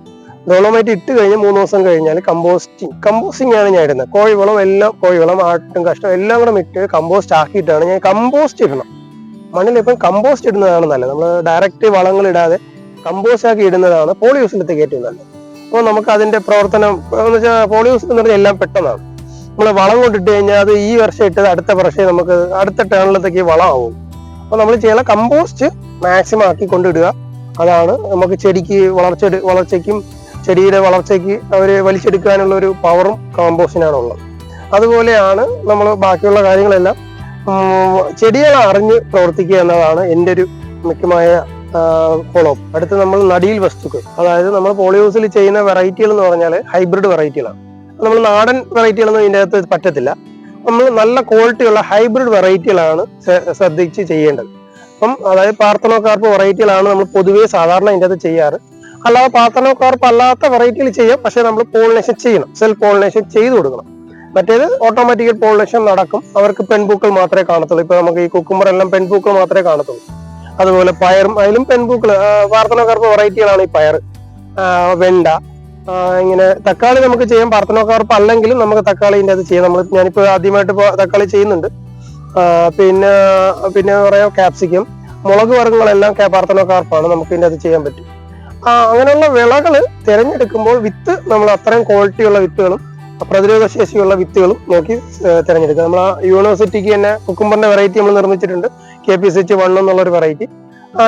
ഡോളോമൈറ്റ് ഇട്ട് കഴിഞ്ഞ് മൂന്ന് ദിവസം കഴിഞ്ഞാൽ കമ്പോസ്റ്റിംഗ് കമ്പോസ്റ്റിംഗ് ആണ് ഞാൻ ഇടുന്നത്. കോഴിവളം എല്ലാം കോഴിവളം ആട്ടും കഷ്ടം എല്ലാം കൂടെ ഇട്ട് കമ്പോസ്റ്റ് ആക്കിയിട്ടാണ് ഞാൻ കമ്പോസ്റ്റ് ഇടണം. മണ്ണിൽ ഇപ്പം കമ്പോസ്റ്റ് ഇടുന്നതാണ് നല്ലത്. നമ്മൾ ഡയറക്റ്റ് വളങ്ങൾ ഇടാതെ കമ്പോസ്റ്റ് ആക്കി ഇടുന്നതാണ് പോളിയൂസിലത്തേക്ക് ഏറ്റവും നല്ലത്. അപ്പോൾ നമുക്ക് അതിന്റെ പ്രവർത്തനം എന്ന് വെച്ചാൽ പോളിയൂസ് എന്ന് പറഞ്ഞാൽ എല്ലാം പെട്ടെന്നാണ്. നമ്മൾ വളം കൊണ്ടിട്ട് കഴിഞ്ഞാൽ അത് ഈ വർഷം ഇട്ടത് അടുത്ത വർഷം നമുക്ക് അടുത്ത ടേണിലത്തേക്ക് വളമാവും അപ്പോൾ നമ്മൾ ചെയ്യണ കമ്പോസ്റ്റ് മാക്സിമം ആക്കി കൊണ്ടിടുക. അതാണ് നമുക്ക് ചെടിക്ക് വളർച്ച വളർച്ചയ്ക്കും ചെടിയുടെ വളർച്ചയ്ക്ക് അവർ വലിച്ചെടുക്കാനുള്ള ഒരു പവറും കമ്പോസ്റ്റിനാണ് ഉള്ളത് അതുപോലെയാണ് നമ്മൾ ബാക്കിയുള്ള കാര്യങ്ങളെല്ലാം ചെടികളെ അറിഞ്ഞ് പ്രവർത്തിക്കുക എന്നതാണ് എന്റെ ഒരു മുഖ്യമായ ഫോളോ അടുത്ത് നമ്മൾ നടിയിൽ വസ്തുക്കൾ അതായത് നമ്മൾ പോളിയോസിൽ ചെയ്യുന്ന വെറൈറ്റികൾ എന്ന് പറഞ്ഞാൽ ഹൈബ്രിഡ് വെറൈറ്റികളാണ് നമ്മൾ നാടൻ വെറൈറ്റികളൊന്നും ഇതിന്റെ അകത്ത് പറ്റത്തില്ല. നമ്മൾ നല്ല ക്വാളിറ്റിയുള്ള ഹൈബ്രിഡ് വെറൈറ്റികളാണ് ശ്ര- ശ്രദ്ധിച്ച് ചെയ്യേണ്ടത്. അപ്പം അതായത് പാർത്തനോകാർപ്പ് വെറൈറ്റികളാണ് നമ്മൾ പൊതുവേ സാധാരണ ഇതിന്റെ അത് ചെയ്യാറ്. അല്ലാതെ പാർത്തനോകാർപ്പ് അല്ലാത്ത വെറൈറ്റികൾ ചെയ്യാം. പക്ഷെ നമ്മൾ പോളിനേഷൻ ചെയ്യണം. സെൽഫ് പോളിനേഷൻ ചെയ്തു കൊടുക്കണം. മറ്റേത് ഓട്ടോമാറ്റിക്കൽ പോളിനേഷൻ നടക്കും. അവർക്ക് പെൺപൂക്കൾ മാത്രമേ കാണത്തുള്ളൂ. ഇപ്പൊ നമുക്ക് ഈ കുക്കുമ്പർ എല്ലാം പെൺപൂക്കൾ മാത്രമേ കാണത്തുള്ളൂ. അതുപോലെ പയറും അതിലും പെൺപൂക്കൾ പാർത്തനോകാർപ്പ് വെറൈറ്റികളാണ് ഈ പയർ വെണ്ട ഇങ്ങനെ തക്കാളി നമുക്ക് ചെയ്യാം. പാർത്തനോക്കാർപ്പ് അല്ലെങ്കിലും നമുക്ക് തക്കാളിന്റെ അത് ചെയ്യാം. നമ്മൾ ഞാനിപ്പോ ആദ്യമായിട്ട് ഇപ്പോൾ തക്കാളി ചെയ്യുന്നുണ്ട്. പിന്നെ പിന്നെ പറയാം ക്യാപ്സിക്കം മുളക് വർഗങ്ങളെല്ലാം പാർത്തനോക്കാർപ്പാണ് നമുക്ക് ഇതിന്റെ അത് ചെയ്യാൻ പറ്റും. അങ്ങനെയുള്ള വിളകൾ തിരഞ്ഞെടുക്കുമ്പോൾ വിത്ത് നമ്മൾ അത്രയും ക്വാളിറ്റിയുള്ള വിത്തുകളും പ്രതിരോധ ശേഷിയുള്ള വിത്തുകളും നോക്കി തിരഞ്ഞെടുക്കുക. നമ്മൾ ആ യൂണിവേഴ്സിറ്റിക്ക് തന്നെ കുക്കുംബറിന്റെ വെറൈറ്റി നമ്മൾ നിർമ്മിച്ചിട്ടുണ്ട്. K P S H one എന്നുള്ള ഒരു വെറൈറ്റി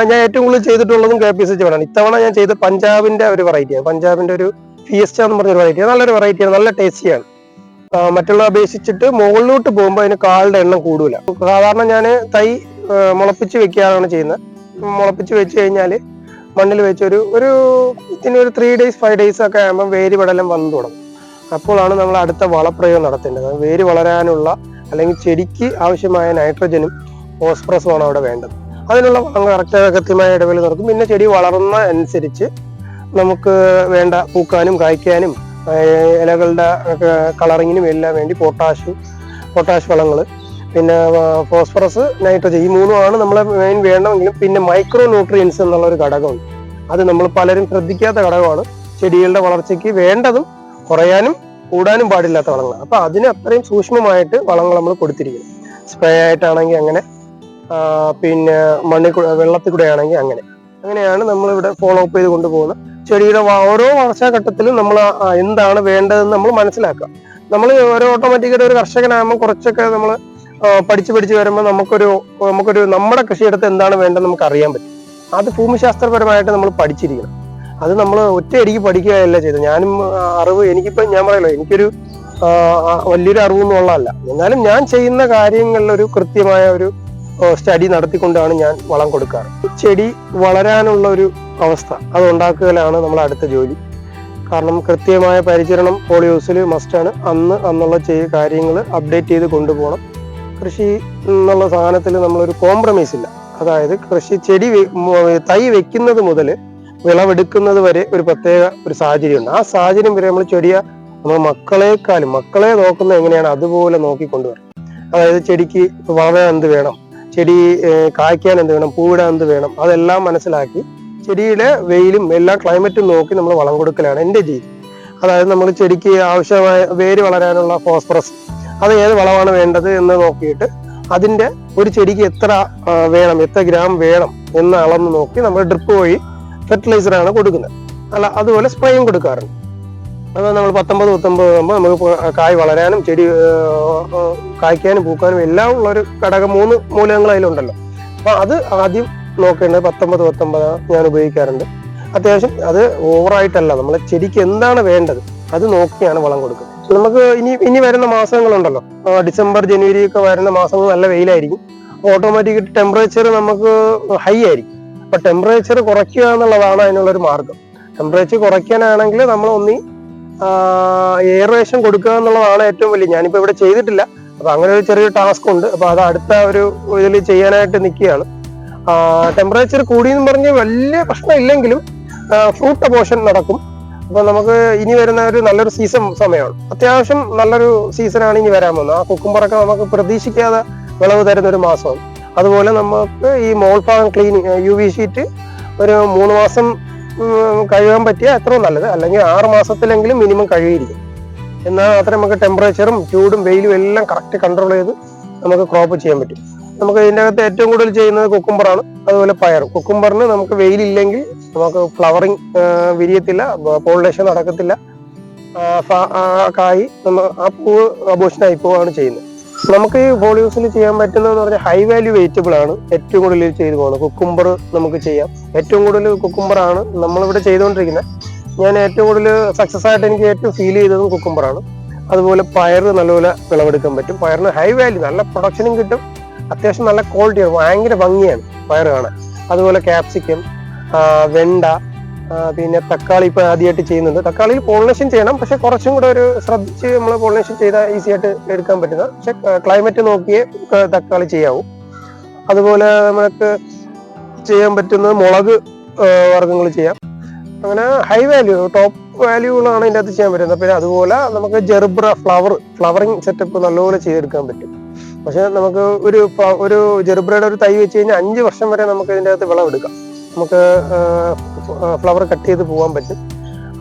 ഞാൻ ഏറ്റവും കൂടുതൽ ചെയ്തിട്ടുള്ളതും K P S H one ആണ്. ഇത്തവണ ഞാൻ ചെയ്ത പഞ്ചാബിന്റെ ഒരു വെറൈറ്റിയാണ് പഞ്ചാബിന്റെ ഒരു ഫിയസ്റ്റ എന്ന് പറഞ്ഞൊരു വെറൈറ്റി നല്ലൊരു വെറൈറ്റിയാണ് നല്ല ടേസ്റ്റിയാണ് മറ്റുള്ള അപേക്ഷിച്ചിട്ട് മുകളിലോട്ട് പോകുമ്പോൾ അതിന് കാളുടെ എണ്ണം കൂടുതല സാധാരണ ഞാൻ തൈ മുളപ്പിച്ച് വെക്കാറാണ് ചെയ്യുന്നത്. മുളപ്പിച്ച് വെച്ച് കഴിഞ്ഞാൽ മണ്ണിൽ വെച്ച് ഒരു ഒരു ഇതിന് ഒരു ത്രീ ഡേയ്സ് ഫൈവ് ഡേയ്സ് ഒക്കെ ആകുമ്പോൾ വേര് പടലം വന്നു തുടങ്ങും. അപ്പോഴാണ് നമ്മൾ അടുത്ത വളപ്രയോഗം നടത്തേണ്ടത്. വേര് വളരാനുള്ള അല്ലെങ്കിൽ ചെടിക്ക് ആവശ്യമായ നൈട്രജനും ഫോസ്ഫറസുമാണ് അവിടെ വേണ്ടത്. അതിനുള്ള കറക്റ്റ് കൃത്യമായ ഇടവേള നടക്കും. പിന്നെ ചെടി വളർന്ന അനുസരിച്ച് നമുക്ക് വേണ്ട പൂക്കാനും കായ്ക്കാനും ഇലകളുടെ കളറിങ്ങിനും എല്ലാം വേണ്ടി പൊട്ടാഷ് പൊട്ടാഷ് വളങ്ങൾ പിന്നെ ഫോസ്ഫറസ് നൈട്രജൻ ഈ മൂന്നുമാണ് നമ്മളെ മെയിൻ വേണമെങ്കിലും പിന്നെ മൈക്രോ ന്യൂട്രിയൻസ് എന്നുള്ള ഒരു ഘടകമുണ്ട്. അത് നമ്മൾ പലരും ശ്രദ്ധിക്കാത്ത ഘടകമാണ്. ചെടികളുടെ വളർച്ചയ്ക്ക് വേണ്ടതും കുറയാനും കൂടാനും പാടില്ലാത്ത വളങ്ങൾ അപ്പൊ അതിന് അത്രയും സൂക്ഷ്മമായിട്ട് വളങ്ങൾ നമ്മൾ കൊടുത്തിരിക്കുന്നു. സ്പ്രേ ആയിട്ടാണെങ്കിൽ അങ്ങനെ പിന്നെ മണ്ണിൽ വെള്ളത്തിൽ കൂടെ ആണെങ്കിൽ അങ്ങനെ. അങ്ങനെയാണ് നമ്മൾ ഇവിടെ ഫോളോ അപ്പ് ചെയ്ത് കൊണ്ടുപോകുന്നത്. ചെടിയുടെ ഓരോ വളർച്ചാഘട്ടത്തിലും നമ്മൾ എന്താണ് വേണ്ടതെന്ന് നമ്മൾ മനസ്സിലാക്കുക. നമ്മൾ ഓരോ ഓട്ടോമാറ്റിക്കായിട്ട് ഒരു കർഷകനാകുമ്പോൾ കുറച്ചൊക്കെ നമ്മൾ പഠിച്ചു പഠിച്ച് വരുമ്പോൾ നമുക്കൊരു നമുക്കൊരു നമ്മുടെ കൃഷിയിടത്ത് എന്താണ് വേണ്ടത് നമുക്ക് അറിയാൻ പറ്റും. അത് ഭൂമിശാസ്ത്രപരമായിട്ട് നമ്മൾ പഠിച്ചിരിക്കണം. അത് നമ്മൾ ഒറ്റയടിക്ക് പഠിക്കുകയല്ല ചെയ്തത്. ഞാനും അറിവ് എനിക്കിപ്പോൾ ഞാൻ പറയല്ലോ എനിക്കൊരു വലിയൊരു അറിവൊന്നും ഉള്ളതല്ല. എന്നാലും ഞാൻ ചെയ്യുന്ന കാര്യങ്ങളിൽ ഒരു കൃത്യമായ ഒരു സ്റ്റഡി നടത്തിക്കൊണ്ടാണ് ഞാൻ വളം കൊടുക്കാറ്. ചെടി വളരാനുള്ള ഒരു അവസ്ഥ അത് ഉണ്ടാക്കുകയാണ് നമ്മൾ അടുത്ത ജോലി. കാരണം കൃത്യമായ പരിചരണം പോളിയോസിൽ മസ്റ്റാണ് അന്ന് അന്നുള്ള ചെയ്യ കാര്യങ്ങൾ അപ്ഡേറ്റ് ചെയ്ത് കൊണ്ടുപോകണം. കൃഷി എന്നുള്ള സാധനത്തിൽ നമ്മളൊരു കോംപ്രമൈസ് ഇല്ല. അതായത് കൃഷി ചെടി തൈ വെക്കുന്നത് മുതൽ വിളവെടുക്കുന്നത് വരെ ഒരു പ്രത്യേക ഒരു സാഹചര്യമുണ്ട്. ആ സാഹചര്യം വരെ നമ്മൾ ചെടിയ നമ്മൾ മക്കളെക്കാളും മക്കളെ നോക്കുന്നത് എങ്ങനെയാണ് അതുപോലെ നോക്കിക്കൊണ്ടുവരണം. അതായത് ചെടിക്ക് വളരാൻ എന്ത് വേണം? ചെടി കായ്ക്കാൻ എന്ത് വേണം പൂവിടാൻ എന്ത് വേണം അതെല്ലാം മനസ്സിലാക്കി ചെടിയുടെ വെയിലും എല്ലാ ക്ലൈമറ്റും നോക്കി നമ്മൾ വളം കൊടുക്കലാണ് എന്റെ രീതി. അതായത് നമ്മൾ ചെടിക്ക് ആവശ്യമായ വേര് വളരാനുള്ള ഫോസ്ഫറസ് അത് ഏത് വളമാണ് വേണ്ടത് എന്ന് നോക്കിയിട്ട് അതിന്റെ ഒരു ചെടിക്ക് എത്ര വേണം എത്ര ഗ്രാം വേണം എന്ന് അളന്ന് നോക്കി നമ്മൾ ഡ്രിപ്പ് വഴി ഫെർട്ടിലൈസറാണ് കൊടുക്കുന്നത്. അല്ല അതുപോലെ സ്പ്രേയും കൊടുക്കാറുണ്ട്. അത് നമ്മൾ പത്തൊമ്പത് പത്തൊമ്പത് ആകുമ്പോൾ നമുക്ക് കായ് വളരാനും ചെടി കായ്ക്കാനും പൂക്കാനും എല്ലാം ഉള്ള ഒരു ഘടകം മൂന്ന് മൂലകങ്ങൾ അതിലുണ്ടല്ലോ. അപ്പൊ അത് ആദ്യം നോക്കേണ്ടത് പത്തൊമ്പത് പത്തൊമ്പത് ഞാൻ ഉപയോഗിക്കാറുണ്ട്. അത്യാവശ്യം അത് ഓവറായിട്ടല്ല നമ്മൾ ചെടിക്ക് എന്താണ് വേണ്ടത് അത് നോക്കിയാണ് വളം കൊടുക്കുന്നത് നമുക്ക് ഇനി ഇനി വരുന്ന മാസങ്ങളുണ്ടല്ലോ. ഡിസംബർ ജനുവരി ഒക്കെ വരുന്ന മാസങ്ങൾ നല്ല വെയിലായിരിക്കും. ഓട്ടോമാറ്റിക് ടെമ്പറേച്ചർ നമുക്ക് ഹൈ ആയിരിക്കും. അപ്പൊ ടെമ്പറേച്ചർ കുറയ്ക്കുക എന്നുള്ളതാണ് അതിനുള്ളൊരു മാർഗം. ടെമ്പറേച്ചർ കുറയ്ക്കാനാണെങ്കിൽ നമ്മൾ ഒന്നി എയറേഷൻ കൊടുക്കുക എന്നുള്ളതാണ് ഏറ്റവും വലിയ ഞാനിപ്പോ ഇവിടെ ചെയ്തിട്ടില്ല. അപ്പൊ അങ്ങനെ ഒരു ചെറിയൊരു ടാസ്ക് ഉണ്ട്. അപ്പൊ അത് അടുത്ത ഒരു ഇതിൽ ചെയ്യാനായിട്ട് നിൽക്കുകയാണ്. ടെമ്പറേച്ചർ കൂടിയെന്ന് പറഞ്ഞ് വലിയ പ്രശ്നം ഇല്ലെങ്കിലും ഫ്രൂട്ട് അബോഷൻ നടക്കും. അപ്പൊ നമുക്ക് ഇനി വരുന്ന ഒരു നല്ലൊരു സീസൺ സമയമാണ്. അത്യാവശ്യം നല്ലൊരു സീസണാണ് ഇനി വരാൻ പോകുന്നത്. ആ കുക്കുംബറൊക്കെ നമുക്ക് പ്രതീക്ഷിക്കാതെ വിളവ് തരുന്ന ഒരു മാസമാണ്. അതുപോലെ നമുക്ക് ഈ മോൾ ഭാഗം ക്ലീനിങ് യു വി ഷീറ്റ് ഒരു മൂന്ന് മാസം കഴുകാൻ പറ്റിയ എത്രയും നല്ലത്. അല്ലെങ്കിൽ ആറ് മാസത്തിലെങ്കിലും മിനിമം കഴുകിയിരിക്കും. എന്നാൽ മാത്രമേ നമുക്ക് ടെമ്പറേച്ചറും ചൂടും വെയിലും എല്ലാം കറക്റ്റ് കൺട്രോൾ ചെയ്ത് നമുക്ക് ക്രോപ്പ് ചെയ്യാൻ പറ്റും. നമുക്ക് ഇതിന്റെ അകത്ത് ഏറ്റവും കൂടുതൽ ചെയ്യുന്നത് കുക്കുംബറാണ് അതുപോലെ പയർ. കുക്കുംബറിന് നമുക്ക് വെയിലില്ലെങ്കിൽ നമുക്ക് ഫ്ലവറിങ് വിരിയത്തില്ല പോളിനേഷൻ നടക്കത്തില്ല. കായി നമ്മൾ ആ പൂവ് അബോഷനായി പോവാണ് ചെയ്യുന്നത്. നമുക്ക് ഈ പോളിയൂസിൽ ചെയ്യാൻ പറ്റുന്നതെന്ന് പറഞ്ഞാൽ ഹൈ വാല്യൂ വെജിറ്റബിൾ ആണ് ഏറ്റവും കൂടുതൽ ചെയ്തു പോകുന്നത്. കുക്കുംബർ നമുക്ക് ചെയ്യാം. ഏറ്റവും കൂടുതൽ കുക്കുംബർ ആണ് നമ്മളിവിടെ ചെയ്തുകൊണ്ടിരിക്കുന്നത്. ഞാൻ ഏറ്റവും കൂടുതൽ സക്സസ് ആയിട്ട് എനിക്ക് ഏറ്റവും ഫീൽ ചെയ്തതും കുക്കുംബറാണ് അതുപോലെ പയർ നല്ലപോലെ വിളവെടുക്കാൻ പറ്റും. പയറിന് ഹൈ വാല്യൂ നല്ല പ്രൊഡക്ഷനും കിട്ടും. അത്യാവശ്യം നല്ല ക്വാളിറ്റിയാണ് ഭയങ്കര ഭംഗിയാണ് പയർ കാണാൻ. അതുപോലെ ക്യാപ്സിക്കം വെണ്ട പിന്നെ തക്കാളി ഇപ്പൊ ആദ്യമായിട്ട് ചെയ്യുന്നുണ്ട് തക്കാളിയിൽ പോളിനേഷൻ ചെയ്യണം. പക്ഷെ കുറച്ചും കൂടെ ഒരു ശ്രദ്ധിച്ച് നമ്മൾ പോളിനേഷൻ ചെയ്താൽ ഈസി ആയിട്ട് എടുക്കാൻ പറ്റുന്ന. പക്ഷെ ക്ലൈമറ്റ് നോക്കിയേ തക്കാളി ചെയ്യാവൂ. അതുപോലെ നമുക്ക് ചെയ്യാൻ പറ്റുന്നത് മുളക് വർഗങ്ങൾ ചെയ്യാം. അങ്ങനെ ഹൈ വാല്യൂ ടോപ്പ് വാല്യൂകളാണ് ഇതിന്റെ അകത്ത് ചെയ്യാൻ പറ്റുന്നത്. പിന്നെ അതുപോലെ നമുക്ക് ജെർബ്ര ഫ്ലവർ ഫ്ലവറിങ് സെറ്റപ്പ് നല്ലപോലെ ചെയ്തെടുക്കാൻ പറ്റും. പക്ഷെ നമുക്ക് ഒരു ഒരു ജെർബ്രയുടെ ഒരു തൈ വെച്ച് കഴിഞ്ഞാൽ അഞ്ച് വർഷം വരെ നമുക്ക് ഇതിന്റെ അകത്ത് വിളവെടുക്കാം. നമുക്ക് ഫ്ലവർ കട്ട് ചെയ്ത് പോകാൻ പറ്റും.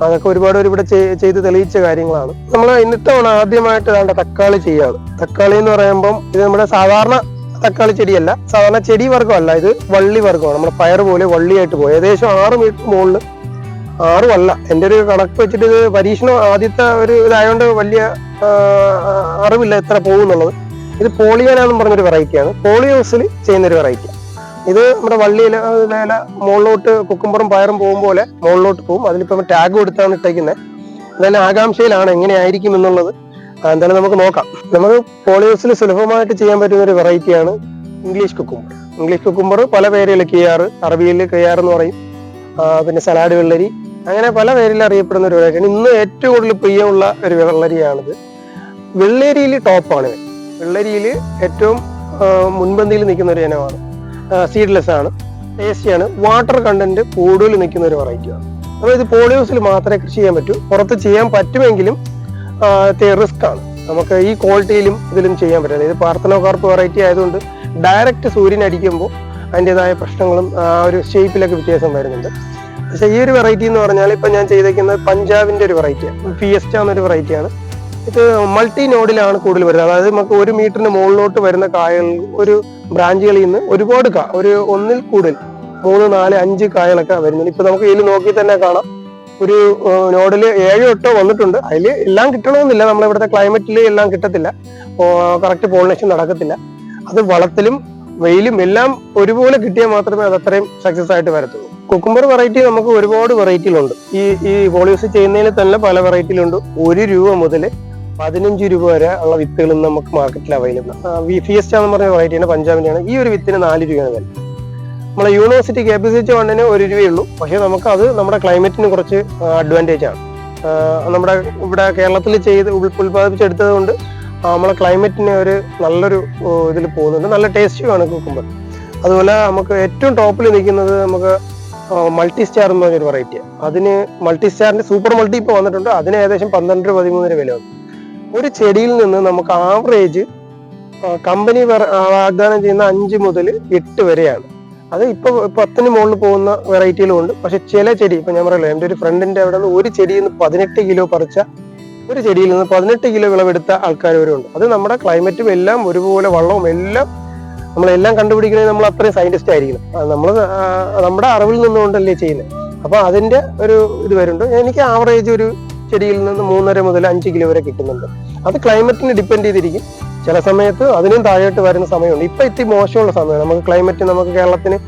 അതൊക്കെ ഒരുപാട് ഒരുപാട് ചെയ്ത് തെളിയിച്ച കാര്യങ്ങളാണ്. നമ്മൾ ഇന്നത്തവണ ആദ്യമായിട്ട് വേണ്ട തക്കാളി ചെയ്യാറ് തക്കാളി എന്ന് പറയുമ്പം ഇത് നമ്മുടെ സാധാരണ തക്കാളി ചെടിയല്ല സാധാരണ ചെടി വർഗമല്ല ഇത് വള്ളി വർഗമാണ്. നമ്മുടെ പയർ പോലെ വള്ളിയായിട്ട് പോകും ഏകദേശം ആറ് മീറ്റർ മുകളിൽ ആറും അല്ല. എന്റെ ഒരു കണക്ക് വെച്ചിട്ട് ഇത് പരീക്ഷണം ആദ്യത്തെ ഒരു ഇതായതുകൊണ്ട് വലിയ അറിവില്ല എത്ര പോകുന്നുള്ളത്. ഇത് പോളിയാനാന്നും പറഞ്ഞൊരു വെറൈറ്റിയാണ് പോളിയോസിൽ ചെയ്യുന്നൊരു വെറൈറ്റി ഇത് നമ്മുടെ വള്ളിയിൽ ഇല മുകളിലോട്ട് കുക്കുംബറും പയറും പോകും പോലെ മുകളിലോട്ട് പോകും അതിലിപ്പം ടാഗ് കൊടുത്താണ് ഇട്ടേക്കുന്നത് എന്തായാലും ആകാംക്ഷയിലാണ് എങ്ങനെയായിരിക്കും എന്നുള്ളത്. എന്തായാലും നമുക്ക് നോക്കാം. നമുക്ക് പോളിയോസിൽ സുലഭമായിട്ട് ചെയ്യാൻ പറ്റുന്ന ഒരു വെറൈറ്റിയാണ് ഇംഗ്ലീഷ് കുക്കുംബർ ഇംഗ്ലീഷ് കുക്കുംബർ പല പേരിൽ കിയാറ് അറബിയിൽ കിയാർ എന്ന് പറയും. പിന്നെ സലാഡ് വെള്ളരി അങ്ങനെ പല പേരിൽ അറിയപ്പെടുന്ന ഒരു വെള്ളരിയാണ് ഇന്ന് ഏറ്റവും കൂടുതൽ പ്രിയമുള്ള ഒരു വെള്ളരിയാണിത്. വെള്ളരിയിൽ ടോപ്പാണ് വെള്ളരിയിൽ ഏറ്റവും മുൻപന്തിയിൽ നിൽക്കുന്ന ഒരു ഇനമാണ്. സീഡ്ലെസ് ആണ്. ടേസ്റ്റിയാണ് വാട്ടർ കണ്ടന്റ് കൂടുതൽ നിൽക്കുന്ന ഒരു വെറൈറ്റിയാണ് അപ്പോൾ ഇത് പോളിയോസിൽ മാത്രമേ കൃഷി ചെയ്യാൻ പറ്റൂ. പുറത്ത് ചെയ്യാൻ പറ്റുമെങ്കിലും റിസ്ക് ആണ്. നമുക്ക് ഈ ക്വാളിറ്റിയിലും ഇതിലും ചെയ്യാൻ പറ്റില്ല. ഇത് പാർത്തനോകാർപ്പ് വെറൈറ്റി ആയതുകൊണ്ട് ഡയറക്റ്റ് സൂര്യൻ അടിക്കുമ്പോൾ അതിന്റെതായ പ്രശ്നങ്ങളും ആ ഒരു ഷേപ്പിലൊക്കെ വ്യത്യാസം വരുന്നുണ്ട്. പക്ഷേ ഈ ഒരു വെറൈറ്റി എന്ന് പറഞ്ഞാൽ ഇപ്പം ഞാൻ ചെയ്തേക്കുന്നത് പഞ്ചാബിന്റെ ഒരു വെറൈറ്റിയാണ് ഫിയസ്റ്റ എന്നൊരു വെറൈറ്റിയാണ് ഇത് മൾട്ടി നോഡിലാണ് കൂടുതൽ വരുന്നത്. അതായത് നമുക്ക് ഒരു മീറ്ററിന് മുകളിലോട്ട് വരുന്ന കായകൾ ഒരു ബ്രാഞ്ചുകളിൽ നിന്ന് ഒരുപാട് കാ ഒരു ഒന്നിൽ കൂടുതൽ മൂന്ന് നാല് അഞ്ച് കായകളൊക്കെ വരുന്നുണ്ട്. ഇപ്പൊ നമുക്ക് ഇതിൽ നോക്കി തന്നെ കാണാം. ഒരു നോഡിൽ ഏഴോ എട്ടോ വന്നിട്ടുണ്ട്. അതിൽ എല്ലാം കിട്ടണമെന്നില്ല. നമ്മളിവിടുത്തെ ക്ലൈമറ്റിൽ എല്ലാം കിട്ടത്തില്ല. കറക്റ്റ് പോളിനേഷൻ നടക്കത്തില്ല. അത് വളത്തിലും വെയിലും എല്ലാം ഒരുപോലെ കിട്ടിയാൽ മാത്രമേ അത് അത്രയും സക്സസ് ആയിട്ട് വരത്തുള്ളൂ. കുക്കുംബർ വെറൈറ്റി നമുക്ക് ഒരുപാട് വെറൈറ്റിയിലുണ്ട് ഈ ഈ പോളിയോസ് ചെയ്യുന്നതിൽ തന്നെ പല വെറൈറ്റിയിലുണ്ട് ഒരു രൂപ മുതൽ പതിനഞ്ച് രൂപ വരെ ഉള്ള വിത്തുകൾ നമുക്ക് മാർക്കറ്റിൽ അവൈലബിൾ ആണ് ഫിയസ്റ്റ എന്ന് പറഞ്ഞ വെറൈറ്റിയാണ് പഞ്ചാബിന്റെയാണ്. ഈ ഒരു വിത്തിന് നാല് രൂപയാണ് വില. നമ്മളെ university K P C H വണ്ണിന് ഒരു രൂപയേ ഉള്ളൂ. പക്ഷേ നമുക്ക് അത് നമ്മുടെ ക്ലൈമറ്റിന് കുറച്ച് അഡ്വാന്റേജ് ആണ്. നമ്മുടെ ഇവിടെ കേരളത്തിൽ ചെയ്ത് ഉൽപ്പാദിപ്പിച്ചെടുത്തത് കൊണ്ട് നമ്മളെ ക്ലൈമറ്റിന് ഒരു നല്ലൊരു ഇതിൽ പോകുന്നുണ്ട്. നല്ല ടേസ്റ്റും ആണ് കുക്കുമ്പോൾ അതുപോലെ നമുക്ക് ഏറ്റവും ടോപ്പിൽ നിൽക്കുന്നത് നമുക്ക് മൾട്ടി സ്റ്റാർ എന്ന് പറഞ്ഞൊരു വെറൈറ്റിയാണ് അതിന് മൾട്ടി സ്റ്റാറിന്റെ സൂപ്പർ മൾട്ടി ഇപ്പോൾ വന്നിട്ടുണ്ട്. അതിന് ഏകദേശം പന്ത്രണ്ട് രൂപ പതിമൂന്ന് രൂപ വില വന്നു. ഒരു ചെടിയിൽ നിന്ന് നമുക്ക് ആവറേജ് കമ്പനി വാഗ്ദാനം ചെയ്യുന്ന അഞ്ച് മുതൽ എട്ട് വരെയാണ്. അത് ഇപ്പൊ പത്തിന് മുകളിൽ പോകുന്ന വെറൈറ്റിയിലും ഉണ്ട് പക്ഷെ ചില ചെടി ഇപ്പൊ ഞാൻ പറയല്ലോ എന്റെ ഒരു ഫ്രണ്ടിന്റെ അവിടെ നിന്ന് ഒരു ചെടിയിൽ നിന്ന് പതിനെട്ട് കിലോ പറിച്ച ഒരു ചെടിയിൽ നിന്ന് പതിനെട്ട് കിലോ വിളവെടുത്ത ആൾക്കാർ വരെ ഉണ്ട്. അത് നമ്മുടെ ക്ലൈമറ്റും എല്ലാം ഒരുപോലെ വള്ളവും എല്ലാം നമ്മളെല്ലാം കണ്ടുപിടിക്കണമെങ്കിൽ നമ്മൾ അത്രയും സയന്റിസ്റ്റ് ആയിരിക്കണം. നമ്മൾ നമ്മുടെ അറിവിൽ നിന്നുകൊണ്ടല്ലേ ചെയ്യുന്നത്. അപ്പൊ അതിന്റെ ഒരു ഇത് വരുന്നുണ്ട്. എനിക്ക് ആവറേജ് ഒരു ചെടിയിൽ നിന്ന് മൂന്നര മുതൽ അഞ്ച് കിലോ വരെ കിട്ടുന്നുണ്ട്. അത് ക്ലൈമറ്റിന് ഡിപ്പെൻഡ് ചെയ്തിരിക്കും. ചില സമയത്ത് അതിനും താഴോട്ട് വരുന്ന സമയമുണ്ട്. ഇപ്പൊ ഇത്തിരി മോശമുള്ള സമയമാണ്. നമുക്ക് ക്ലൈമറ്റ് നമുക്ക് കേരളത്തിന്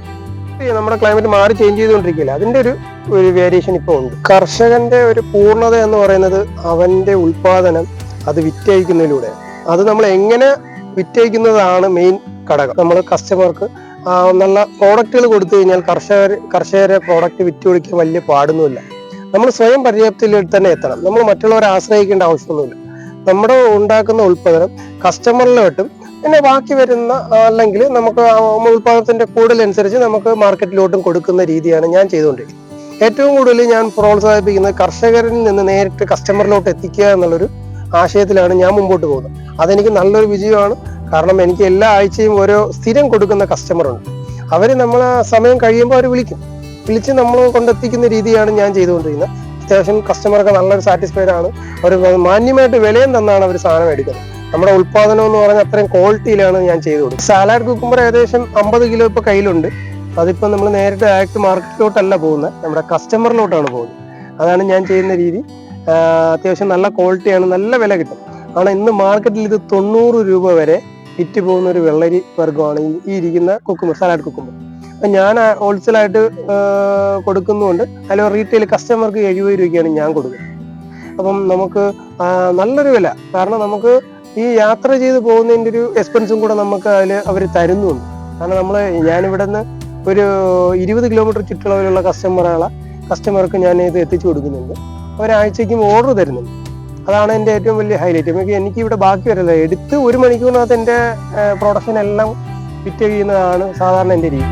നമ്മുടെ ക്ലൈമറ്റ് മാറി ചേഞ്ച് ചെയ്തുകൊണ്ടിരിക്കില്ല അതിന്റെ ഒരു ഒരു വേരിയേഷൻ ഇപ്പോൾ ഉണ്ട്. കർഷകന്റെ ഒരു പൂർണത എന്ന് പറയുന്നത് അവന്റെ ഉൽപാദനം അത് വിറ്റഴിക്കുന്നതിലൂടെ. അത് നമ്മൾ എങ്ങനെ വിറ്റഴിക്കുന്നതാണ് മെയിൻ ഘടകം. നമ്മൾ കസ്റ്റമർക്ക് നല്ല പ്രോഡക്റ്റുകൾ കൊടുത്തു കഴിഞ്ഞാൽ കർഷകർ കർഷകരെ പ്രോഡക്റ്റ് വിറ്റ് കൊടുക്കാൻ വലിയ പാടൊന്നുമില്ല. നമ്മൾ സ്വയം പര്യാപ്തിയിൽ തന്നെ എത്തണം. നമ്മൾ മറ്റുള്ളവരെ ആശ്രയിക്കേണ്ട ആവശ്യമൊന്നുമില്ല. നമ്മുടെ ഉണ്ടാക്കുന്ന ഉൽപ്പാദനം കസ്റ്റമറിലോട്ടും പിന്നെ ബാക്കി വരുന്ന അല്ലെങ്കിൽ നമുക്ക് ഉൽപ്പാദനത്തിന്റെ കൂടുതലനുസരിച്ച് നമുക്ക് മാർക്കറ്റിലോട്ടും കൊടുക്കുന്ന രീതിയാണ് ഞാൻ ചെയ്തുകൊണ്ടിരിക്കുന്നത്. ഏറ്റവും കൂടുതൽ ഞാൻ പ്രോത്സാഹിപ്പിക്കുന്നത് കർഷകരിൽ നിന്ന് നേരിട്ട് കസ്റ്റമറിലോട്ട് എത്തിക്കുക എന്നുള്ളൊരു ആശയത്തിലാണ് ഞാൻ മുമ്പോട്ട് പോകുന്നത്. അതെനിക്ക് നല്ലൊരു വിജയമാണ്. കാരണം എനിക്ക് എല്ലാ ആഴ്ചയും ഓരോ സ്ഥിരം കൊടുക്കുന്ന കസ്റ്റമറുണ്ട് അവർ നമ്മൾ സമയം കഴിയുമ്പോൾ അവർ വിളിക്കും. വിളിച്ച് നമ്മൾ കൊണ്ടെത്തിക്കുന്ന രീതിയാണ് ഞാൻ ചെയ്തുകൊണ്ടിരിക്കുന്നത് അത്യാവശ്യം കസ്റ്റമർക്ക് നല്ലൊരു സാറ്റിസ്ഫൈഡ് ആണ്. അവർ മാന്യമായിട്ട് വിലയും തന്നാണ് അവർ സാധനം എടുക്കുന്നത് നമ്മുടെ ഉൽപാദനം എന്ന് പറഞ്ഞാൽ അത്രയും ക്വാളിറ്റിയിലാണ് ഞാൻ ചെയ്തു കൊടുക്കുന്നത്. സാലാഡ് കുക്കുമ്പർ ഏകദേശം അമ്പത് കിലോ ഇപ്പൊ കയ്യിലുണ്ട്. അതിപ്പോ നമ്മൾ നേരിട്ട് ഡയറക്റ്റ് മാർക്കറ്റിലോട്ടല്ല പോകുന്നത്. നമ്മുടെ കസ്റ്റമറിലോട്ടാണ് പോകുന്നത്. അതാണ് ഞാൻ ചെയ്യുന്ന രീതി. അത്യാവശ്യം നല്ല ക്വാളിറ്റിയാണ് നല്ല വില കിട്ടും. കാരണം ഇന്ന് മാർക്കറ്റിൽ ഇത് തൊണ്ണൂറ് രൂപ വരെ വിറ്റ് പോകുന്ന ഒരു വെള്ളരി വർഗമാണ് ഈ- ഇരിക്കുന്ന കുക്കുമ്പർ സാലാഡ് കുക്കുമ്പർ ഞാൻ ഹോൾസെയിലായിട്ട് കൊടുക്കുന്നുണ്ട് അതിൽ റീറ്റെയിൽ കസ്റ്റമർക്ക് എഴുപത് രൂപയ്ക്കാണ് ഞാൻ കൊടുക്കുന്നത്. അപ്പം നമുക്ക് നല്ലൊരു വില. കാരണം നമുക്ക് ഈ യാത്ര ചെയ്ത് പോകുന്നതിന്റെ ഒരു എക്സ്പെൻസും കൂടെ നമുക്ക് അതിൽ അവർ തരുന്നുണ്ട് കാരണം നമ്മൾ ഞാനിവിടെ നിന്ന് ഒരു ഇരുപത് കിലോമീറ്റർ ചുറ്റളവിലുള്ള കസ്റ്റമറുകളെ കസ്റ്റമർക്ക് ഞാൻ ഇത് എത്തിച്ചു കൊടുക്കുന്നുണ്ട്. ഒരാഴ്ചയ്ക്കും ഓർഡർ തരുന്നുണ്ട്. അതാണ് എന്റെ ഏറ്റവും വലിയ ഹൈലൈറ്റ് എനിക്ക് എനിക്ക് ഇവിടെ ബാക്കി വരില്ല എടുത്ത് ഒരു മണിക്കൂറിനകത്ത് എന്റെ പ്രൊഡക്ഷൻ എല്ലാം വിറ്റ് ചെയ്യുന്നതാണ് സാധാരണ എന്റെ രീതി.